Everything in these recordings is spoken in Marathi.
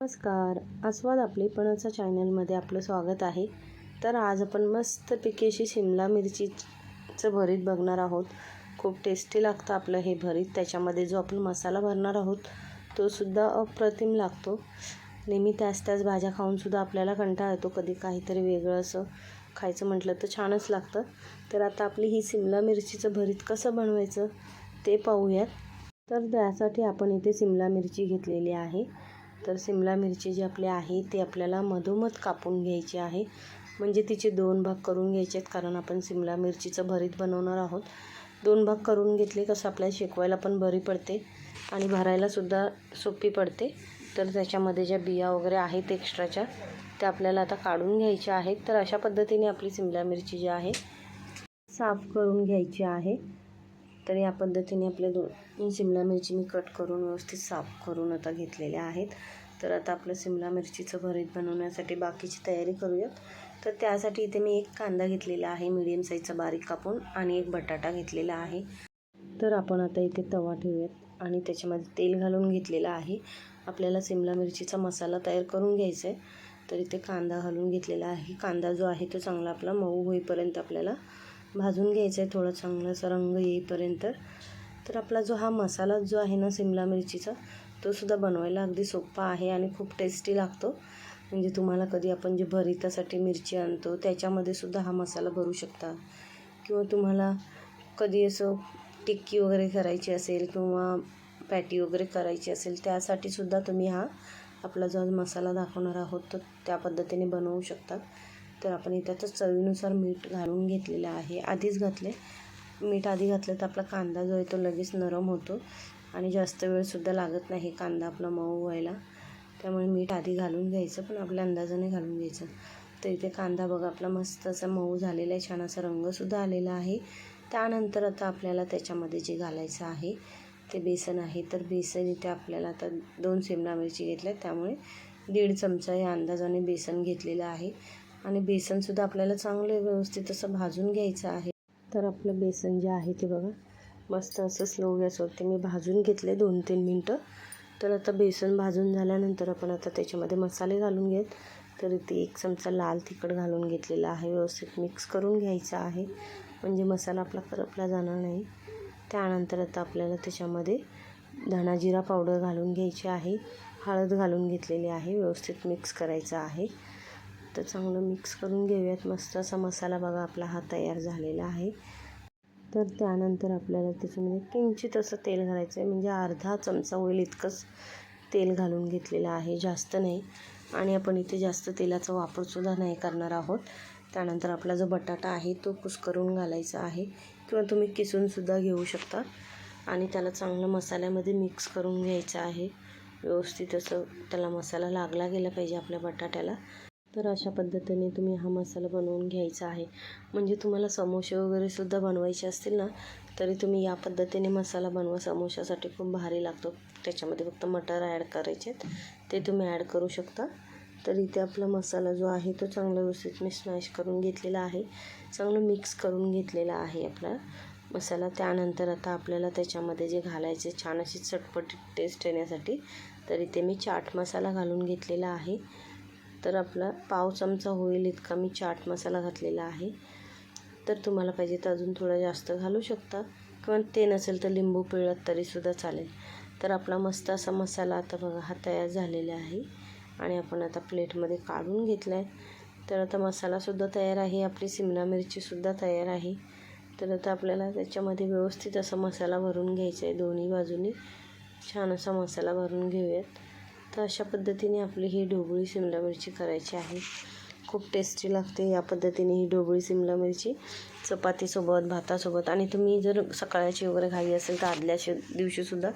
नमस्कार. आस्वाद आपलेपणाचा चॅनलमध्ये आपलं स्वागत आहे. तर आज आपण मस्तपैकी अशी शिमला मिरचीचं भरीत बघणार आहोत. खूप टेस्टी लागतं आपलं हे भरीत. त्याच्यामध्ये जो आपण मसाला भरणार आहोत तो सुद्धा अप्रतिम लागतो. नेहमी त्याच त्याच भाज्या खाऊनसुद्धा आपल्याला कंटाळा येतो. कधी काहीतरी वेगळं असं खायचं म्हटलं तर छानच लागतं. तर आता आपली ही शिमला मिरचीचं भरीत कसं बनवायचं ते पाहूयात. तर त्यासाठी आपण इथे शिमला मिरची घेतलेली आहे. तर शिमला मिरची जी आपली आहे ती आपल्याला मधोमध कापून घ्यायची आहे. म्हणजे तिचे दोन भाग करून घ्यायचे आहेत कारण आपण सिमला मिरचीचं भरीत बनवणार आहोत. दोन भाग करून घेतले कसं आपल्याला शेकवायला पण बरी पडते आणि भरायलासुद्धा सोपी पडते. तर त्याच्यामध्ये ज्या बिया वगैरे आहेत एक्स्ट्राच्या त्या आपल्याला आता काढून घ्यायच्या आहेत. तर अशा पद्धतीने आपली सिमला मिरची जी आहे साफ करून घ्यायची आहे. तर या पद्धतीने आपल्या दोन शिमला मिरची मी कट करून व्यवस्थित साफ करून आता घेतलेल्या आहेत. तर आता आपलं शिमला मिरचीचं भरीत बनवण्यासाठी बाकीची तयारी करूयात. तर त्यासाठी इथे मी एक कांदा घेतलेला आहे मीडियम साईजचा बारीक कापून आणि एक बटाटा घेतलेला आहे. तर आपण आता इथे तवा ठेवूयात आणि त्याच्यामध्ये तेल घालून घेतलेलं आहे. आपल्याला शिमला मिरचीचा मसाला तयार करून घ्यायचा आहे. तर इथे कांदा घालून घेतलेला आहे. कांदा जो आहे तो चांगला आपला मऊ होईपर्यंत आपल्याला भाजून घ्यायचं आहे थोडं चांगलं असा रंग येईपर्यंत. तर आपला जो हा मसाला जो आहे ना सिमला मिरचीचा तो सुद्धा बनवायला अगदी सोपा आहे आणि खूप टेस्टी लागतो. म्हणजे तुम्हाला कधी आपण जे भरितासाठी मिरची आणतो त्याच्यामध्ये सुद्धा हा मसाला भरू शकता. किंवा तुम्हाला कधी असं टिक्की वगैरे करायची असेल किंवा पॅटी वगैरे करायची असेल त्यासाठी सुद्धा तुम्ही हा आपला जो मसाला दाखवणार आहोत तर त्या पद्धतीने बनवू शकता. तर आपण इथं चवीनुसार मीठ घालून घेतलेलं आहे. आधीच घातले मीठ आधी घातलं तर आपला कांदा जो आहे तो लगेच नरम होतो आणि जास्त वेळसुद्धा लागत नाही कांदा आपला मऊ व्हायला. त्यामुळे मीठ आधी घालून घ्यायचं पण आपल्या अंदाजाने घालून घ्यायचं. तर इथे कांदा बघा आपला मस्त असा मऊ झालेला आहे. छान असा रंगसुद्धा आलेला आहे. त्यानंतर आता आपल्याला त्याच्यामध्ये जे घालायचं आहे ते बेसन आहे. तर बेसन इथे आपल्याला आता दोन शिमला मिरची घेतल्या त्यामुळे दीड चमचा या अंदाजाने बेसन घेतलेलं आहे. आणि बेसनसुद्धा आपल्याला चांगलं व्यवस्थित असं भाजून घ्यायचं आहे. तर आपलं बेसन जे आहे ते बघा मस्त असं स्लो गॅसवरती मी भाजून घेतले दोन तीन मिनटं. तर आता बेसन भाजून झाल्यानंतर आपण आता त्याच्यामध्ये मसाले घालून घेत तर इथे एक चमचा लाल तिखट घालून घेतलेला आहे व्यवस्थित मिक्स करून घ्यायचा आहे. म्हणजे मसाला आपला करपला जाणार नाही. त्यानंतर आता आपल्याला त्याच्यामध्ये धणा जिरा पावडर घालून घ्यायची आहे हळद घालून घेतलेली आहे व्यवस्थित मिक्स करायचं आहे. तर चांगलं मिक्स करून घेऊयात. मस्त असा मसाला बघा आपला हा तयार झालेला आहे. तर त्यानंतर आपल्याला त्याच्यामध्ये म्हणजे किंचित असं तेल घालायचं आहे म्हणजे अर्धा चमचा होईल इतकंच तेल घालून घेतलेलं आहे. जास्त नाही. आणि आपण इथे जास्त तेलाचा वापरसुद्धा नाही करणार आहोत. त्यानंतर आपला जो बटाटा आहे तो कुस्करून घालायचा आहे. किंवा तुम्ही किसूनसुद्धा घेऊ शकता. आणि त्याला चांगलं मसाल्यामध्ये मिक्स करून घ्यायचं आहे. व्यवस्थित असं त्याला मसाला लागला गेला पाहिजे आपल्या बटाट्याला. तर अशा पद्धतीने तुम्ही हा मसाला बनवून घ्यायचा आहे. म्हणजे तुम्हाला समोसे वगैरे सुद्धा बनवायचे असतील ना तरी तुम्ही या पद्धतीने मसाला बनवा. समोशासाठी खूप भारी लागतो. त्याच्यामध्ये फक्त मटर ॲड करायचे ते तुम्ही ॲड करू शकता. तर इथे आपला मसाला जो आहे तो चांगला व्यवस्थित मी स्मॅश करून घेतलेला आहे. चांगलं मिक्स करून घेतलेला आहे आपला मसाला. त्यानंतर आता आपल्याला त्याच्यामध्ये जे घालायचे छान अशी चटपट टेस्ट येण्यासाठी तर इथे मी चाट मसाला घालून घेतलेला आहे. तर आपला पाव चमचा होईल इतका. मी चाट मसाला घातलेला आहे. तर तुम्हाला पाहिजे तर अजून थोडा जास्त घालू शकता. किंवा ते नसेल तर लिंबू पिळत तरीसुद्धा चालेल. तर आपला मस्त असा मसाला आता बघा हा तयार झालेला आहे. आणि आपण आता प्लेटमध्ये काढून घेतला आहे तर आता मसालासुद्धा तयार आहे. आपली सिमला मिरचीसुद्धा तयार आहे. तर आता आपल्याला त्याच्यामध्ये व्यवस्थित असा मसाला भरून घ्यायचा आहे दोन्ही बाजूनी. छान असा मसाला भरून घेऊयात. तर अशा पद्धतीने आपली ही ढोबळी शिमला मिरची करायची आहे. खूप टेस्टी लागते या पद्धतीने ही ढोबळी सिमला मिरची. चपातीसोबत भातासोबत आणि तुम्ही जर सकाळची वगैरे घाई असेल तर आदल्या दिवशीसुद्धा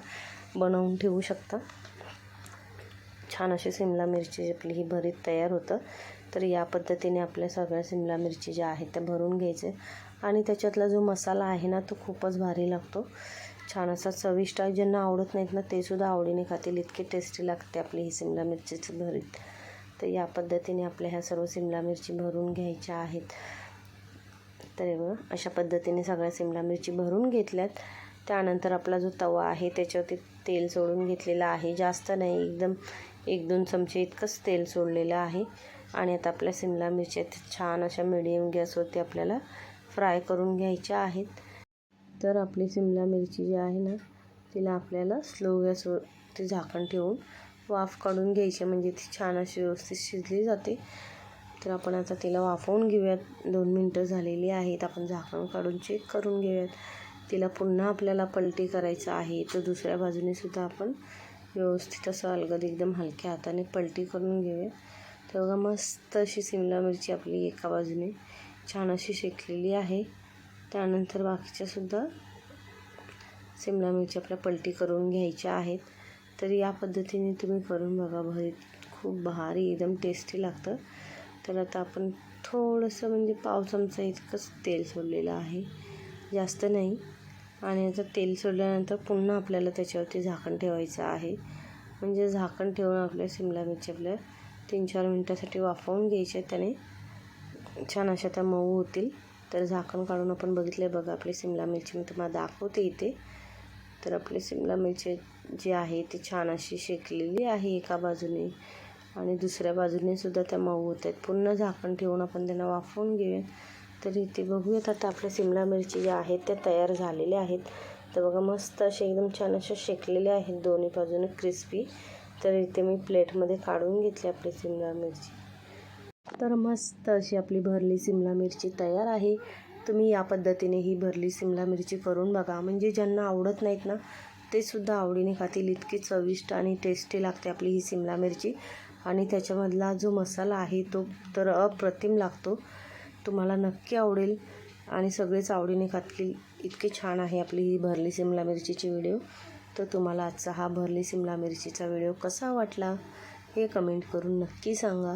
बनवून ठेवू शकता. छान अशी शिमला मिरची आपली ही भरीत तयार होतं. तर या पद्धतीने आपल्या सगळ्या शिमला मिरची ज्या आहेत त्या भरून घ्यायचे. आणि त्याच्यातला जो मसाला आहे ना तो खूपच भारी लागतो. छान असा चविष्ट आहे. ज्यांना आवडत नाहीत ना ते सुद्धा आवडीने खातील. इतकी टेस्टी लागते आपली ही शिमला मिरचीचं भरीत. तर या पद्धतीने आपल्या ह्या सर्व शिमला मिरची भरून घ्यायच्या आहेत. तर अशा पद्धतीने सगळ्या शिमला मिरची भरून घेतल्यात. त्यानंतर आपला जो तवा आहे त्याच्यावरती तेल सोडून घेतलेला आहे. जास्त नाही एकदम एक दोन चमचे इतकंच तेल सोडलेलं आहे. आणि आता आपल्या शिमला मिरच्या छान अशा मिडियम गॅसवरती आपल्याला फ्राय करून घ्यायच्या आहेत. तर आपली शिमला मिरची जी आहे ना तिला आपल्याला स्लो गॅसवरती झाकण ठेवून वाफ काढून घ्यायची म्हणजे ती छान अशी व्यवस्थित शिजली जाते. तर आपण आता तिला वाफवून घेऊयात. दोन मिनटं झालेली आहेत. आपण झाकण काढून चेक करून घेऊयात. तिला पुन्हा आपल्याला पलटी करायचं आहे. तर दुसऱ्या बाजूने सुद्धा आपण व्यवस्थित असं अलगद एकदम हलक्या हाताने पलटी करून घेऊया तर बघा मस्त अशी शिमला मिरची आपली एका बाजूने छान अशी शेकलेली आहे. त्यानंतर बाकीच्यासुद्धा शिमला मिरची आपल्या पलटी करून घ्यायच्या आहेत. तर या पद्धतीने तुम्ही करून बघा. भरीत खूप भारी एकदम टेस्टी लागतं. तर आता आपण थोडंसं म्हणजे पाव चमचा इतकंच तेल सोडलेलं आहे. जास्त नाही. आणि आता तेल सोडल्यानंतर पुन्हा आपल्याला त्याच्यावरती झाकण ठेवायचं आहे. म्हणजे झाकण ठेवून आपल्या शिमला मिरची आपल्या तीन चार मिनटासाठी वाफवून घ्यायच्या त्याने छान अशा त्या मऊ होतील. तर झाकण काढून आपण बघितलं बघा आपली शिमला मिरची मी तुम्हाला दाखवते इथे. तर आपली शिमला मिरची जी आहे ती छान अशी शेकलेली आहे एका बाजूने. आणि दुसऱ्या बाजूने सुद्धा त्या मऊ होत आहेत. पुन्हा झाकण ठेवून आपण त्यांना वाफवून घेऊया. तर इथे बघूयात आता आपल्या शिमला मिरची ज्या आहेत त्या तयार झालेल्या आहेत. तर बघा मस्त असे एकदम छान अशा शेकलेल्या आहेत दोन्ही बाजूने क्रिस्पी तर इथे मी प्लेटमध्ये काढून घेतली आपली शिमला मिरची. तर मस्त अशी आपली भरली सिमला मिरची तयार आहे. तुम्ही या पद्धतीने ही भरली सिमला मिरची करून बघा. म्हणजे ज्यांना आवडत नाहीत ना ते सुद्धा आवडीने खातील. इतकी चविष्ट आणि टेस्टी लागते आपली ही सिमला मिरची. आणि त्याच्यामधला जो मसाला आहे तो तर अप्रतिम लागतो. तुम्हाला नक्की आवडेल. आणि सगळेच आवडीने खातील. इतकी छान आहे आपली ही भरली सिमला मिरचीची व्हिडिओ. तर तुम्हाला आजचा हा भरली सिमला मिरचीचा व्हिडिओ कसा वाटला हे कमेंट करून नक्की सांगा.